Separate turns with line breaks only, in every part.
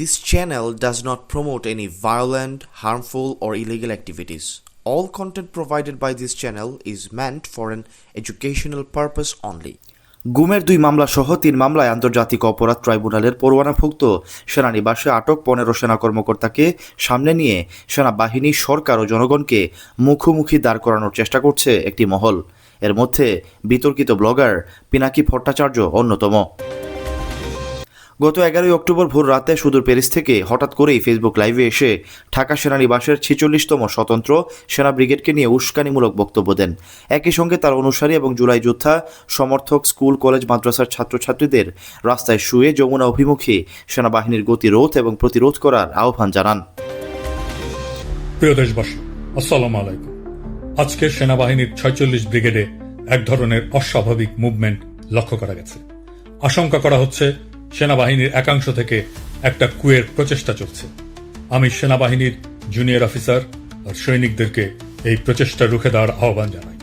This channel does not promote any violent, harmful, or illegal activities. All content provided by this channel is meant for an educational purpose only.
গুমের দুই মামলা সহ তিন মামলায় আন্তর্জাতিক অপরাধ ট্রাইব্যুনালের পরোয়ানাভুক্ত সেনানিবাসে আটক পনেরো সেনা কর্মকর্তাকে সামনে নিয়ে সেনাবাহিনী সরকার ও জনগণকে মুখোমুখি দাঁড় করানোর চেষ্টা করছে একটি মহল এর মধ্যে বিতর্কিত ব্লগার পিনাকি ভট্টাচার্য অন্যতম গত এগারোই অক্টোবর ভোর রাতে সুদূর প্যারিস থেকে হঠাৎ করেই ফেসবুক লাইভে এসে ঢাকা সেনানিবাসের ছেচল্লিশতম স্বতন্ত্র সেনা ব্রিগেডকে নিয়ে উস্কানিমূলক বক্তব্য দেন। একই সঙ্গে তার অনুসারী এবং জুলাই যোদ্ধা, সমর্থক, স্কুল, কলেজ, মাদ্রাসার ছাত্রছাত্রীদের রাস্তায় শুয়ে যমুনা অভিমুখী সেনাবাহিনীর গতিরোধ এবং প্রতিরোধ করার আহ্বান জানান।
প্রিয় দেশবাসী, আসসালামু আলাইকুম। আজকে সেনাবাহিনীর ছয়চল্লিশ ব্রিগেডে এক ধরনের অস্বাভাবিক মুভমেন্ট লক্ষ্য করা গেছে। আশঙ্কা করা হচ্ছে সেনাবাহিনীর একাংশ থেকে একটা কুয়ের প্রচেষ্টা চলছে। আমি সেনাবাহিনীর জুনিয়র অফিসার আর সৈনিকদেরকে এই প্রচেষ্টা রুখে দেওয়ার আহ্বান জানাই।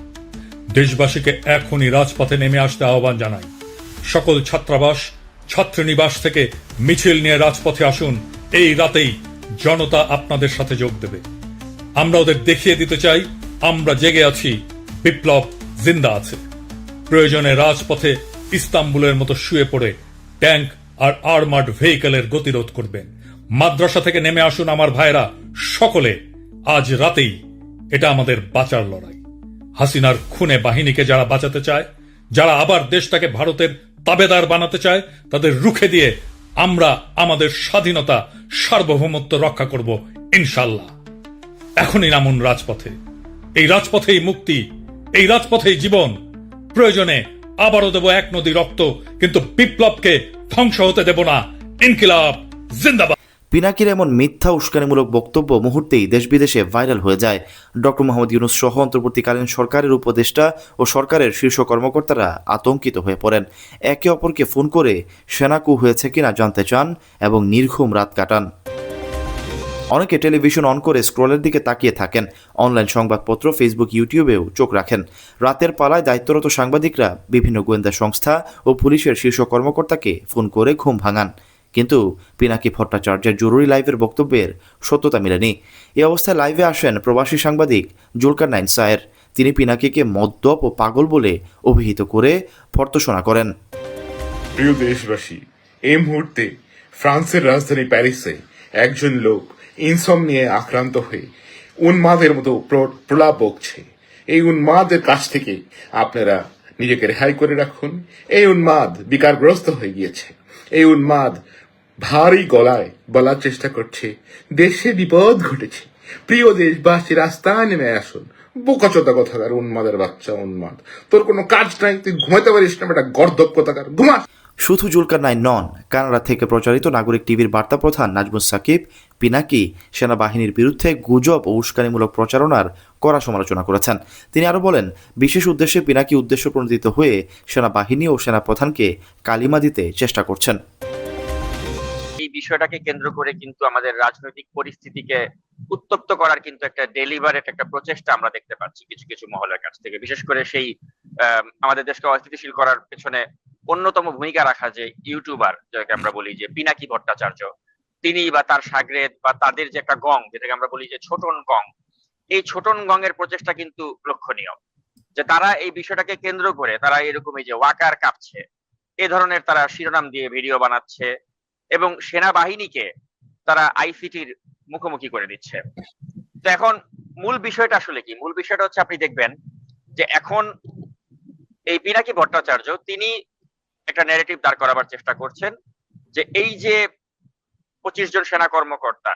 দেশবাসীকে এখনই রাজপথে নেমে আসতে আহ্বান জানাই। সকল ছাত্রাবাস, ছাত্রনিবাস থেকে মিছিল নিয়ে রাজপথে আসুন। এই রাতেই জনতা আপনাদের সাথে যোগ দেবে। আমরা ওদের দেখিয়ে দিতে চাই, আমরা জেগে আছি, বিপ্লব জিন্দা আছে। প্রয়োজনে রাজপথে ইস্তাম্বুলের মতো শুয়ে পড়ে ট্যাঙ্ক আর আর্মার্ড ভেহিকেলের গতিরোধ করবেন। মাদ্রাসা থেকে নেমে আসুন আমার ভাইরা সকলে। আজ রাতেই এটা আমাদের বাঁচার লড়াই। হাসিনার খুনে বাহিনীকে যারা বাঁচাতে চায়, যারা আবার দেশটাকে ভারতের তাবেদার বানাতে চায়, তাদের রুখে দিয়ে আমরা আমাদের স্বাধীনতা, সার্বভৌমত্ব রক্ষা করব ইনশাল্লাহ এখনই নামুন রাজপথে। এই রাজপথেই মুক্তি, এই রাজপথেই জীবন। প্রয়োজনে আবারও দেব এক নদী রক্ত, কিন্তু বিপ্লবকে ধ্বংস হতে দেব না। ইনকিলাব, জিন্দাবাদ।
পিনাকির এমন মিথ্যা উস্কানিমূলক বক্তব্য মুহূর্তেই দেশ বিদেশে ভাইরাল হয়ে যায়। ডক্টর মোহাম্মদ ইউনুস সহ অন্তর্বর্তীকালীন সরকারের উপদেষ্টা ও সরকারের শীর্ষ কর্মকর্তারা আতঙ্কিত হয়ে পড়েন। একে অপরকে ফোন করে সেনাকু হয়েছে কিনা জানতে চান এবং নির্ঘুম রাত কাটান। অনেকে টেলিভিশন অন করে স্ক্রলের দিকে তাকিয়ে থাকেন। অনলাইন সংবাদপত্র ফেসবুক, ইউটিউবেও চোখ রাখেন। রাতের পালায় দায়িত্বরত সাংবাদিকরা বিভিন্ন গোয়েন্দা সংস্থা ও পুলিশের শীর্ষ কর্মকর্তাকে ফোন করে ঘুম ভাঙান। কিন্তু পিনাকি ভট্টাচার্যের জরুরি লাইভের বক্তব্যের সত্যতা মেলেনি। এই অবস্থায় লাইভে আসেন প্রবাসী সাংবাদিক জুলকার নাইন সায়ের। তিনি পিনাকিকে মদ্যপ ও পাগল বলে অভিহিত করে ভর্তসনা করেন।
প্রিয় দেশবাসী, এই মুহূর্তে ফ্রান্সের রাজধানী প্যারিসে একজন লোক ইনসম নিয়ে আক্রান্ত হয়ে উন্মাদের মতো প্র- প্রলাপ বকছে। এই উন্মাদের কাছ থেকে আপনারা নিজেকে রেহাই করে রাখুন। এই উন্মাদ বিকারগ্রস্ত হয়ে গিয়েছে। এই উন্মাদ ভারী গলায় বলার চেষ্টা করছে, দেশে বিপদ ঘটেছে। প্রিয় দেশবাসী, রাস্তায় নেমে আসুন। বোকাচোদা কথাকার উন্মাদের বাচ্চা, উন্মাদ। তোর কোনো কাজ নাই, তুই ঘুমাতে পারিস না, বেটা গর্দব কথাকার। ঘুমা
শুধু জুলকার নাই নন কানাডা থেকে প্রচারিত নাগরিক টিভির বার্তা প্রধান নাজমুস সাকিব পিনাকি সেনাবাহিনীর বিরুদ্ধে গুজব ও উস্কানিমূলক প্রচারণার কড়া সমালোচনা করেছেন। তিনি আরও বলেন বিশেষ উদ্দেশ্যে পিনাকি উদ্দেশ্য প্রণোদিত হয়ে সেনাবাহিনী ও সেনাপ্রধানকে কালিমা দিতে চেষ্টা করছেন।
এই বিষয়টাকে কেন্দ্র করে কিন্তু আমাদের রাজনৈতিক পরিস্থিতিকে উত্তপ্ত করার কিন্তু একটা ডেলিভারেট একটা প্রচেষ্টা আমরা দেখতে পাচ্ছি কিছু কিছু মহলের কাছ থেকে। বিশেষ করে সেই আম, আমাদের দেশকে অস্থিতিশীল করার পেছনে অন্যতম ভূমিকা রাখা যে ইউটিউবার, যাকে আমরা বলি যে পিনাকি ভট্টাচার্য, তিনি বা তার সাগরেদ বা তাদের যে একটা গং, যেটাকে আমরা বলি যে ছোটন গং, এই ছোটন গং এর প্রচেষ্টা কিন্তু লক্ষণীয়। যে তারা এই বিষয়টাকে কেন্দ্র করে তারা এরকম এই যে ওয়াকার কাঁপছে, এ ধরনের তারা শিরোনাম দিয়ে ভিডিও বানাচ্ছে এবং সেনাবাহিনীকে তারা আইসিটির মুখোমুখি করে দিচ্ছে। তো এখন মূল বিষয়টা আসলে কি? মূল বিষয়টা হচ্ছে আপনি দেখবেন যে এখন এই পিনাকি ভট্টাচার্য, তিনি একটা ন্যারেটিভ দাঁড় করাবার চেষ্টা করছেন যে এই যে পঁচিশ জন সেনা কর্মকর্তা,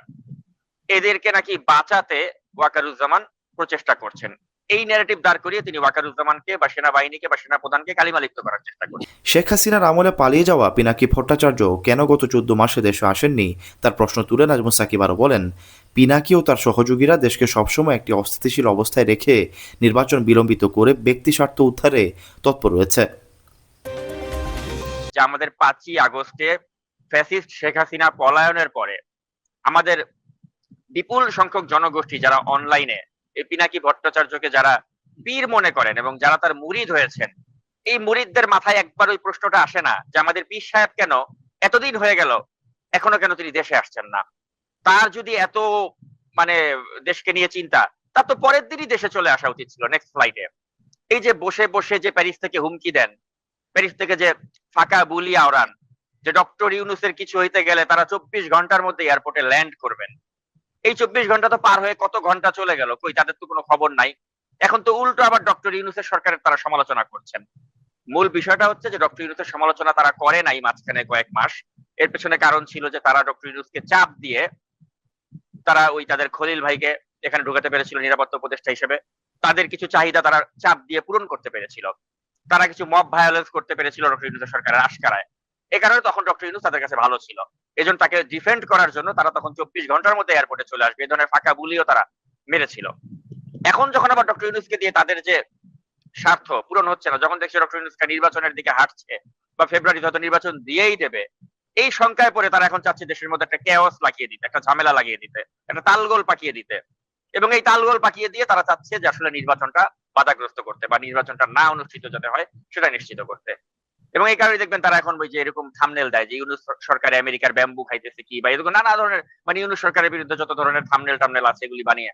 এদেরকে নাকি বাঁচাতে ওয়াকারুজ্জামান প্রচেষ্টা করছেন। এই ন্যারেটিভ দাঁড় করিয়ে তিনি ওয়াকারুজ্জামানকে বা সেনাবাহিনীকে বা সেনাপ্রধানকে কালিমালিপ্ত করার চেষ্টা করছেন।
শেখ হাসিনার আমলে পালিয়ে যাওয়া পিনাকি ভট্টাচার্য কেন গত চোদ্দ মাসে দেশে আসেননি, তার প্রশ্ন তুলে নাজমুস সাকিব আরও বলেন পিনাকি ও তার সহযোগীরা দেশকে সবসময় একটি অস্থিতিশীল অবস্থায় রেখে নির্বাচন বিলম্বিত করে ব্যক্তি স্বার্থ উদ্ধারে তৎপর রয়েছে।
যে আমাদের পাঁচই আগস্টে ফ্যাসিস্ট শেখ হাসিনা পলায়নের পরে আমাদের বিপুল সংখ্যক জনগোষ্ঠী যারা অনলাইনে এই পিনাকি ভট্টাচার্যকে যারা পীর মনে করেন এবং যারা তার মুরিদ হয়েছেন, এই মুরিদদের মাথায় একবার ওই প্রশ্নটা আসে না যে আমাদের পীর সাহেব কেন এতদিন হয়ে গেল, এখনও কেন তিনি দেশে আসছেন না? তার যদি এত মানে দেশকে নিয়ে চিন্তা, তার তো পরের দিনই দেশে চলে আসা উচিত ছিল নেক্সট ফ্লাইটে এই যে বসে বসে যে প্যারিস থেকে হুমকি দেন প্যারিস থেকে যে ফাঁকা বুলিয়া ওড়ান যে ডক্টর ইউনুসের কিছু হইতে গেলে তারা চব্বিশ ঘণ্টার মধ্যে এয়ারপোর্টে ল্যান্ড করবেন। এই চব্বিশ ঘণ্টা তো পার হয়ে কত ঘণ্টা চলে গেল? কই, তাদের তো কোনো খবর নাই। এখন তো উল্টো আবার ডক্টর ইউনুসের সরকারের তারা সমালোচনা করছেন। মূল বিষয়টা হচ্ছে যে ডক্টর ইউনুসের সমালোচনা তারা করে নাই মাঝখানে কয়েক মাস। এর পেছনে কারণ ছিল যে তারা ডক্টর ইউনুসকে চাপ দিয়ে তারা ওই তাদের খলিল ভাইকে এখানে ঢুকাতে পেরেছিল নিরাপত্তা উপদেষ্টা হিসেবে। তাদের কিছু চাহিদা তারা চাপ দিয়ে পূরণ করতে পেরেছিল। তারা কিছু মব ভায়োলেন্স করতে পেরেছিল ডক্টর ইউনুসের সরকারের আশকারায়। এ কারণে তখন ডক্টর ইউনুস তাদের কাছে ভালো ছিল। এজন্য তাকে ডিফেন্ড করার জন্য তারা তখন চব্বিশ ঘণ্টার মধ্যে এয়ারপোর্টে চলে আসবে। এই ধরনের ফাঁকা বুলিও তারা মেরেছিল। এখন যখন আবার ডক্টর ইউনুসকে দিয়ে তাদের যে স্বার্থ পূরণ হচ্ছে না, যখন দেখছে ডক্টর ইউনুসকে নির্বাচনের দিকে হাঁটছে বা ফেব্রুয়ারিতে হয়তো নির্বাচন দিয়েই দেবে, এই সংখ্যায় পরে তারা এখন চাচ্ছে দেশের মধ্যে একটা কেওয়াস লাগিয়ে দিতে, একটা ঝামেলা লাগিয়ে দিতে, একটা তালগোল পাকিয়ে দিতে। এবং এই তালগোল পাকিয়ে দিয়ে তারা চাচ্ছে যে আসলে নির্বাচনটা বাধাগ্রস্ত করতে বা নির্বাচনটা না অনুষ্ঠিত যাতে হয়, সেটা নিশ্চিত করতে। এবং এই কারণে দেখবেন তারা এখন ওই যে এরকম থামনেল দেয় যে ইউনুস সরকার আমেরিকার ব্যাম্বু খাইতেছে কি বা এরকম নানা ধরনের মানে ইউনুস সরকারের বিরুদ্ধে যত ধরনের থামনেল টামনেল আছে এগুলি বানিয়ে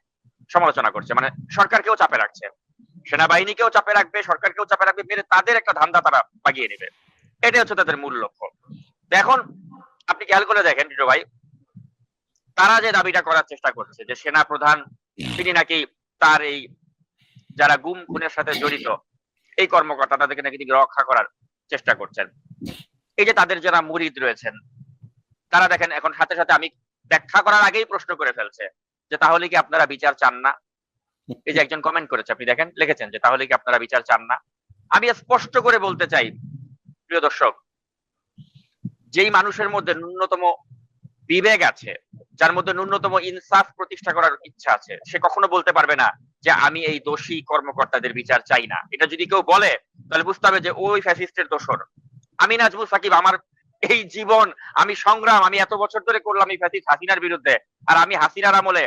সমালোচনা করছে। মানে সরকারকেও চাপে রাখছে। সেনাবাহিনীকেও চাপে রাখবে, সরকারকেও চাপে রাখবে মেরে তাদের একটা ধান্দা তারা পাকিয়ে নেবে। এটাই হচ্ছে তাদের মূল লক্ষ্য। এখন আপনি খেয়াল করে দেখেন, টিটো ভাই, তারা যে দাবিটা করার চেষ্টা করছে যে সেনা প্রধান তিনি নাকি তার এই যারা গুম খুনের সাথে জড়িত, এই কর্মকর্তা তাদেরকে নাকি তিনি রক্ষা করার চেষ্টা করছেন। এই যে তাদের যারা মুরিদ রয়েছেন, তারা দেখেন, এখন সাথে সাথে আমি ব্যাখ্যা করার আগেই প্রশ্ন করে ফেলছে যে তাহলে কি আপনারা বিচার চান না? এই যে একজন কমেন্ট করেছে, আপনি দেখেন, লিখেছেন যে তাহলে কি আপনারা বিচার চান না? আমি স্পষ্ট করে বলতে চাই, প্রিয় দর্শক, যেই মানুষের মধ্যে ন্যূনতম বিবেক আছে, যার মধ্যে ন্যূনতম ইনসাফ প্রতিষ্ঠা করার ইচ্ছা আছে, সে কখনো বলতে পারবে না যে আমি এই দোষী কর্মকর্তাদের বিচার চাই না। এটা যদি কেউ বলে, তাহলে বুঝতে হবে যে ওই ফ্যাসিস্টের দোষর। আমি নাজমুল সাকিব, আমার এই জীবন, আমি সংগ্রাম, আমি এত বছর ধরে করলাম এই ফ্যাসিস্ট হাসিনার বিরুদ্ধে, আর আমি হাসিনার আমলে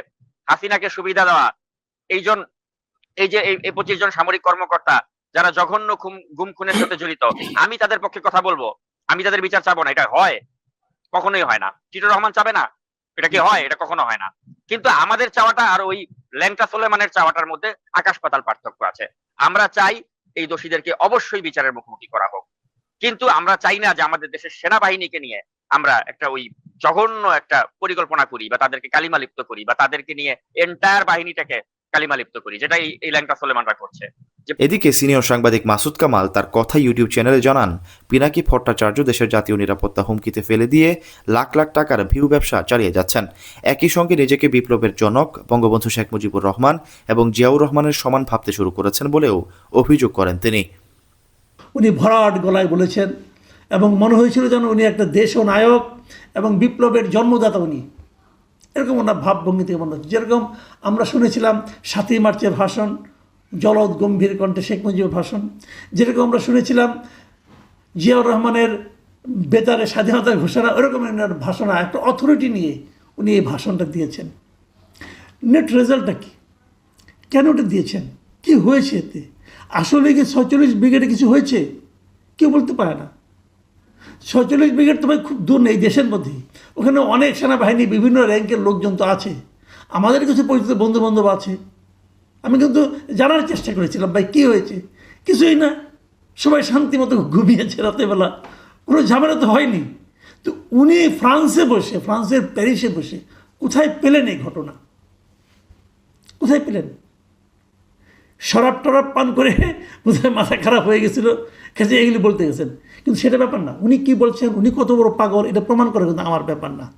হাসিনাকে সুবিধা দেওয়া। এইজন, এই যে এই পঁচিশ জন সামরিক কর্মকর্তা, যারা জঘন্য গুম খুনের সাথে জড়িত, আমি তাদের পক্ষে কথা বলব। আমি তাদের বিচার চাবো না। এটা হয়? কখনোই হয় না। টিটুর রহমান চাবে না? এটা কি হয়? এটা কখনো হয় না। কিন্তু আমাদের চাওয়াটা আর ওই ল্যাংটা সোলেমানের চাওয়াটার মধ্যে আকাশ পাতাল পার্থক্য আছে। আমরা চাই এই দোষীদেরকে অবশ্যই বিচারের মুখোমুখি করা হোক। কিন্তু আমরা চাই না যে আমাদের দেশের সেনাবাহিনীকে নিয়ে আমরা একটা ওই জঘন্য একটা পরিকল্পনা করি বা তাদেরকে কালিমা লিপ্ত করি বা তাদেরকে নিয়ে এন্টায়ার বাহিনীটাকে কালিমা লিপ্ত করি যেটা এই- এই ল্যাংটা সোলেমানরা করছে।
এদিকে সিনিয়র সাংবাদিক মাসুদ কামাল তার কথা ইউটিউব চ্যানেলে জানান পিনাকি ভট্টাচার্য দেশের জাতীয় নিরাপত্তা হুমকিতে ফেলে দিয়ে লাখ লাখ টাকার ভিউ ব্যবসা চালিয়ে যাচ্ছেন। একই সঙ্গে নিজেকে বিপ্লবের জনক বঙ্গবন্ধু শেখ মুজিবুর রহমান এবং জিয়াউর রহমানের সমান ভাবতে শুরু করেছেন বলেও অভিযোগ করেন তিনি।
উনি ভরাট গলায় বলেছেন এবং মনে হয়েছিল যেন উনি একটা দেশ নায়ক এবং বিপ্লবের জন্মদাতা উনি। এরকম ওনার ভাবভঙ্গি থেকে মনে হচ্ছে। যেরকম আমরা শুনেছিলাম সাতই মার্চের ভাষণ, জলদ গম্ভীর কণ্ঠে শেখ মুজিবের ভাষণ। যেরকম আমরা শুনেছিলাম জিয়াউর রহমানের বেতারে স্বাধীনতার ঘোষণা, ওরকম ওনার ভাষণ একটা অথরিটি নিয়ে উনি এই ভাষণটা দিয়েছেন। নেট রেজাল্টটা কী? কেন ওটা দিয়েছেন? কি হয়েছে এতে? আসলে কি ছয়চল্লিশ ব্রিগেডে কিছু হয়েছে? কেউ বলতে পারে না। ছয়চল্লিশ ব্রিগেড তো ভাই খুব দূর নেই দেশের মধ্যেই। ওখানে অনেক সেনাবাহিনী, বিভিন্ন র্যাঙ্কের লোকজন তো আছে। আমাদের কিছু পরিচিত বন্ধু বান্ধব আছে। আমি কিন্তু জানার চেষ্টা করেছিলাম, ভাই, কী হয়েছে? কিছুই না। সবাই শান্তি মতো ঘুমিয়েছে রাতেবেলা। কোনো ঝামেলা তো হয়নি। তো উনি ফ্রান্সে বসে, ফ্রান্সের প্যারিসে বসে কোথায় পেলেন এই ঘটনা? কোথায় পেলেন? শরাব টরাব পান করে বোধহয় মাথা খারাপ হয়ে গেছিল। কাজে এগুলি বলতে গেছেন। কিন্তু সেটা ব্যাপার না। উনি কি বলছেন? উনি কত বড় পাগল, এটা প্রমাণ করে কিন্তু আমার ব্যাপার না।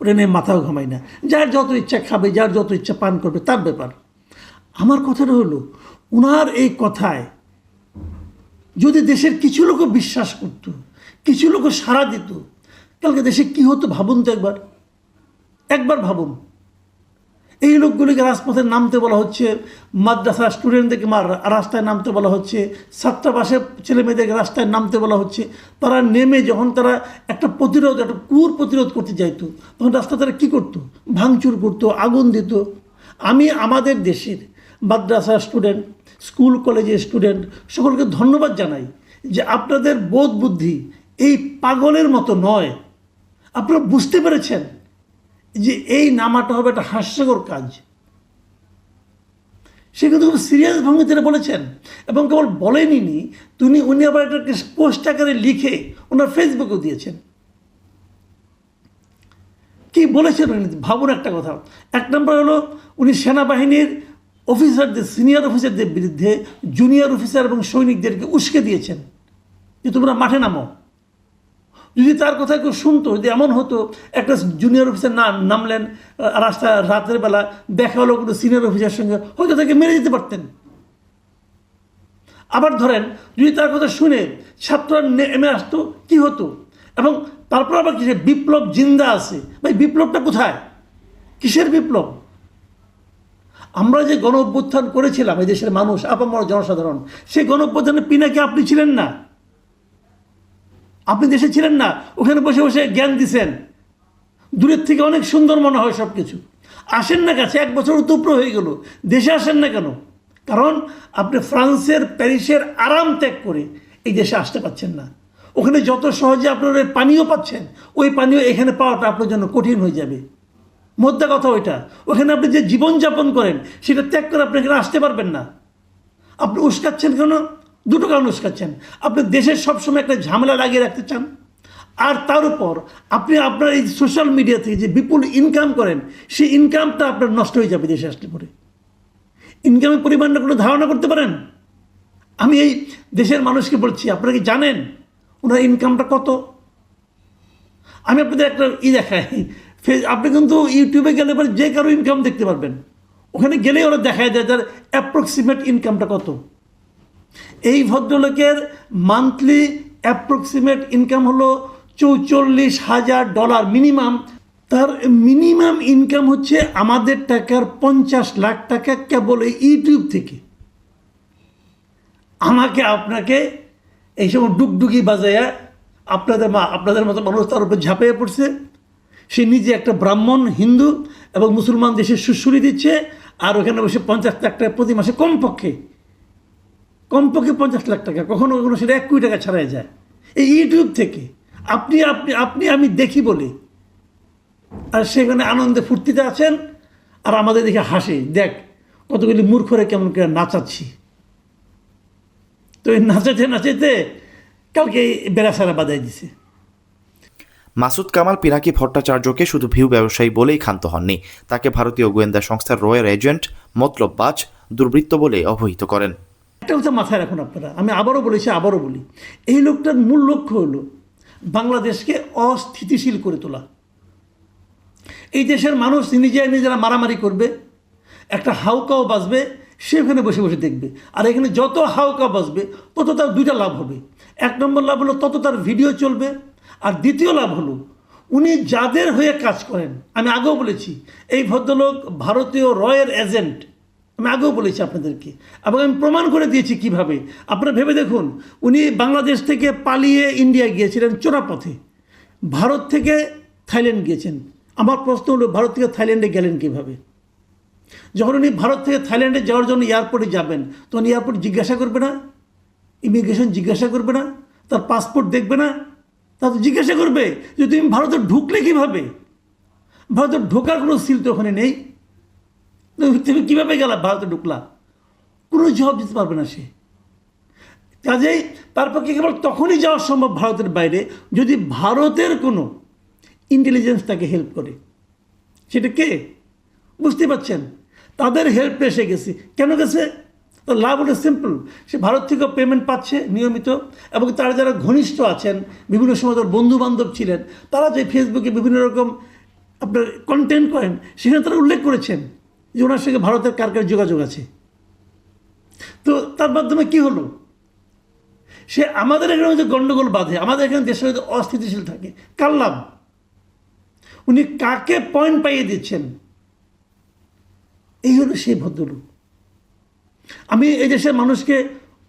ওটা নিয়ে মাথাও ঘামাই না। যার যত ইচ্ছা খাবে, যার যত ইচ্ছা পান করবে, তার ব্যাপার। আমার কথাটা হলো, উনার এই কথায় যদি দেশের কিছু লোকও বিশ্বাস করত, কিছু লোকও সাড়া দিত, কালকে দেশে কি হতো ভাবুন তো একবার। একবার ভাবুন। এই লোকগুলিকে রাজপথে নামতে বলা হচ্ছে মাদ্রাসা স্টুডেন্টদেরকে মার রাস্তায় নামতে বলা হচ্ছে ছাত্রাবাসের ছেলে মেয়েদেরকে রাস্তায় নামতে বলা হচ্ছে। তারা নেমে যখন তারা একটা প্রতিরোধ, একটা কুর প্রতিরোধ করতে চাইতো, তখন রাস্তা তারা কী করতো? ভাঙচুর করতো, আগুন দিত। আমি আমাদের দেশের মাদ্রাসা স্টুডেন্ট, স্কুল কলেজের স্টুডেন্ট, সকলকে ধন্যবাদ জানাই যে আপনাদের বোধ বুদ্ধি এই পাগলের মতো নয়। আপনারা বুঝতে পেরেছেন? যে এই নামাটা হবে একটা হাস্যকর কাজ। সে কিন্তু খুব সিরিয়াস ভঙ্গিতে বলেছেন, এবং কেবল বলেনি তিনি উনি আবার একটা পোস্ট আকারে লিখে ওনার ফেসবুকেও দিয়েছেন। কি বলেছেন উনি? ভাবুন একটা কথা। এক নম্বর হলো, উনি সেনাবাহিনীর অফিসারদের সিনিয়র অফিসারদের বিরুদ্ধে জুনিয়র অফিসার এবং সৈনিকদেরকে উস্কে দিয়েছেন। যে তোমরা মাঠে নামো। যদি তার কথা কেউ শুনতো, যদি এমন হতো, একটা জুনিয়র অফিসার না নামলেন রাস্তা রাতের বেলা, দেখা হলো কোনো সিনিয়র অফিসারের সঙ্গে হয়তো তাকে মেরে দিতে পারতেন। আবার ধরেন, যদি তার কথা শুনে ছাত্ররা নেমে আসতো, কি হতো? এবং তারপর আবার কিসের বিপ্লব জিন্দা আছে? ভাই, বিপ্লবটা কোথায়? কিসের বিপ্লব? আমরা যে গণ অভ্যুত্থান করেছিলাম, এই দেশের মানুষ, আপামর জনসাধারণ, সেই গণ অভ্যুত্থানের পিনাকি আপনি ছিলেন না? আপনি দেশে ছিলেন না, ওখানে বসে বসে জ্ঞান দিছেন। দূরের থেকে অনেক সুন্দর মনে হয় সব কিছু আসেন না কাছে, এক বছর উত্তপ্র হয়ে গেল। দেশে আসেন না কেন? কারণ আপনি ফ্রান্সের, প্যারিসের আরাম ত্যাগ করে এই দেশে আসতে পাচ্ছেন না। ওখানে যত সহজে আপনারা পানীয় পাচ্ছেন, ওই পানীয় এখানে পাওয়াটা আপনার জন্য কঠিন হয়ে যাবে। মোদ্দা কথা ওইটা। ওখানে আপনি যে জীবনযাপন করেন, সেটা ত্যাগ করে আপনি এখানে আসতে পারবেন না। আপনি উস্কাচ্ছেন কেন? দুটো কারণ উস্কাচ্ছেন আপনি দেশের সবসময় একটা ঝামেলা লাগিয়ে রাখতে চান। আর তার উপর আপনি আপনার এই সোশ্যাল মিডিয়া থেকে যে বিপুল ইনকাম করেন, সেই ইনকামটা আপনার নষ্ট হয়ে যাবে দেশে আসলে পরে। ইনকামের পরিমাণটা কোনো ধারণা করতে পারেন? আমি এই দেশের মানুষকে বলছি, আপনারা কি জানেন ওনার ইনকামটা কত? আমি আপনাদের একটা ই দেখাই। ফে- আপনি কিন্তু ইউটিউবে গেলে পরে যে কারও ইনকাম দেখতে পারবেন। ওখানে গেলেই ওরা দেখায় দেয় তার অ্যাপ্রক্সিমেট ইনকামটা কত। এই ভদ্রলোকের মান্থলি অ্যাপ্রক্সিমেট ইনকাম হলো চৌচল্লিশ হাজার ডলার মিনিমাম তার মিনিমাম ইনকাম হচ্ছে আমাদের টাকার পঞ্চাশ লাখ টাকা কেবল এই ইউটিউব থেকে। আমাকে আপনাকে এই সময় ডুগডুগি বাজাইয়া আপনাদের মা, আপনাদের মতো মানুষ তার উপর ঝাঁপিয়ে পড়ছে। সে নিজে একটা ব্রাহ্মণ, হিন্দু এবং মুসলমান দেশে সুশ্রুরি দিচ্ছে, আর ওখানে বসে পঞ্চাশ লাখ টাকা প্রতি মাসে কমপক্ষে কমপক্ষে পঞ্চাশ লাখ টাকা, কখনো কখনো সেটা এক কোটি টাকা ছাড়াই যায়। এই ইউটিউব থেকে আপনি আপনি আপনি, আমি দেখি বলে। আর সেখানে আনন্দে ফুর্তিতে আছেন, আর আমাদের দেখে হাসে। দেখ, কতগুলি মূর্খরে কেমন করে নাচাচ্ছি। তো এই নাচাতে নাচাতে কালকে বেড়াসারা বাজাই দিছে।
মাসুদ কামাল পিনাকি ভট্টাচার্যকে শুধু ভিউ ব্যবসায়ী বলেই ক্ষান্ত হননি। তাকে ভারতীয় গোয়েন্দা সংস্থার রয়্যাল এজেন্ট মতলব বাজ দুর্বৃত্ত বলে অবহিত করেন।
একটা কথা মাথায় রাখুন আপনারা, আমি আবারও বলেছি, আবারও বলি, এই লোকটার মূল লক্ষ্য হলো বাংলাদেশকে অস্থিতিশীল করে তোলা। এই দেশের মানুষ নিজে নিজেরা মারামারি করবে, একটা হাউকাও বাজবে, সে ওখানে বসে বসে দেখবে। আর এখানে যত হাউকা বাজবে, তত তার দুইটা লাভ হবে। এক নম্বর লাভ হলো তত তার ভিডিও চলবে, আর দ্বিতীয় লাভ হলো উনি যাদের হয়ে কাজ করেন, আমি আগেও বলেছি, এই ভদ্রলোক ভারতীয় রয়ের এজেন্ট আমি আগেও বলেছি আপনাদেরকে। এবং আমি প্রমাণ করে দিয়েছি কীভাবে। আপনারা ভেবে দেখুন, উনি বাংলাদেশ থেকে পালিয়ে ইন্ডিয়া গিয়েছিলেন চোরাপথে। ভারত থেকে থাইল্যান্ড গিয়েছেন। আমার প্রশ্ন হলো, ভারত থেকে থাইল্যান্ডে গেলেন কীভাবে? যখন উনি ভারত থেকে থাইল্যান্ডে যাওয়ার জন্য এয়ারপোর্টে যাবেন, তখন এয়ারপোর্ট জিজ্ঞাসা করবে না? ইমিগ্রেশন জিজ্ঞাসা করবে না? তার পাসপোর্ট দেখবে না? তা তো জিজ্ঞাসা করবে যে, তুমি ভারতে ঢুকলে কীভাবে? ভারতে ঢোকার কোনো সিল তো ওখানে নেই। তুমি কীভাবে গেলা? ভারতে ঢুকলা। কোনো জবাব দিতে পারবে না সে। কাজেই তার পক্ষে কেবল তখনই যাওয়া সম্ভব ভারতের বাইরে, যদি ভারতের কোনো ইন্টেলিজেন্স তাকে হেল্প করে। সেটা কে? বুঝতে পারছেন? তাদের হেল্প এসে গেছে। কেন গেছে? তো লাভ হলো সিম্পল সে ভারত থেকেও পেমেন্ট পাচ্ছে নিয়মিত, এবং তারা যারা ঘনিষ্ঠ আছেন, বিভিন্ন সময় তার বন্ধু বান্ধব ছিলেন, তারা যে ফেসবুকে বিভিন্ন রকম আপনার কন্টেন্ট করেন, সেখানে তারা উল্লেখ করেছেন। যে ওনার সঙ্গে ভারতের কার কার যোগাযোগ আছে? তো তার মাধ্যমে কি হলো? সে আমাদের এখানে যে গণ্ডগোল বাঁধে, আমাদের এখানে দেশের হয়তো অস্থিতিশীল থাকে। কার লাভ? উনি কাকে পয়েন্ট পাইয়ে দিচ্ছেন? এই হলো সেই ভদ্রলোক। আমি এই দেশের মানুষকে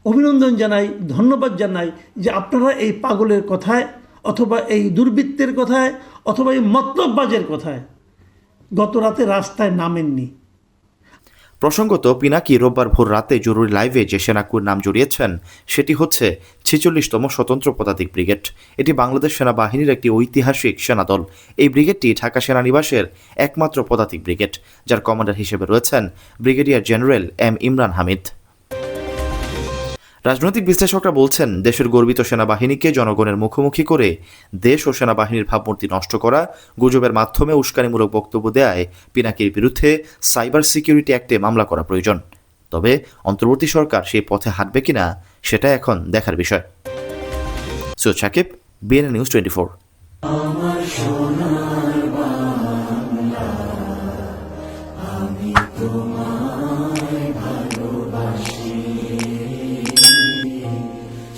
অভিনন্দন জানাই, ধন্যবাদ জানাই যে আপনারা এই পাগলের কথায় অথবা এই দুর্বৃত্তের কথায় অথবা এই মতলববাজের কথায় গত রাতে রাস্তায় নামেননি।
প্রসঙ্গত, পিনাকি রোববার ভোর রাতে জরুরি লাইভে যে সেনাকুর নাম জড়িয়েছেন, সেটি হচ্ছে ছেচল্লিশতম স্বতন্ত্র পদাতিক ব্রিগেড। এটি বাংলাদেশ সেনাবাহিনীর একটি ঐতিহাসিক সেনাদল। এই ব্রিগেডটি ঢাকা সেনানিবাসের একমাত্র পদাতিক ব্রিগেড, যার কমান্ডার হিসেবে রয়েছেন brigadier general M Imran Hamid. রাজনৈতিক বিশ্লেষকরা বলছেন, দেশের গর্বিত সেনাবাহিনীকে জনগণের মুখোমুখি করে দেশ ও সেনাবাহিনীর ভাবমূর্তি নষ্ট করা গুজবের মাধ্যমে উস্কানিমূলক বক্তব্য দেয় পিনাকির বিরুদ্ধে সাইবার সিকিউরিটি অ্যাক্টে মামলা করা প্রয়োজন। তবে অন্তর্বর্তী সরকার সেই পথে হাঁটবে কিনা, সেটা এখন দেখার বিষয়। Syed Sakib BNA news twenty four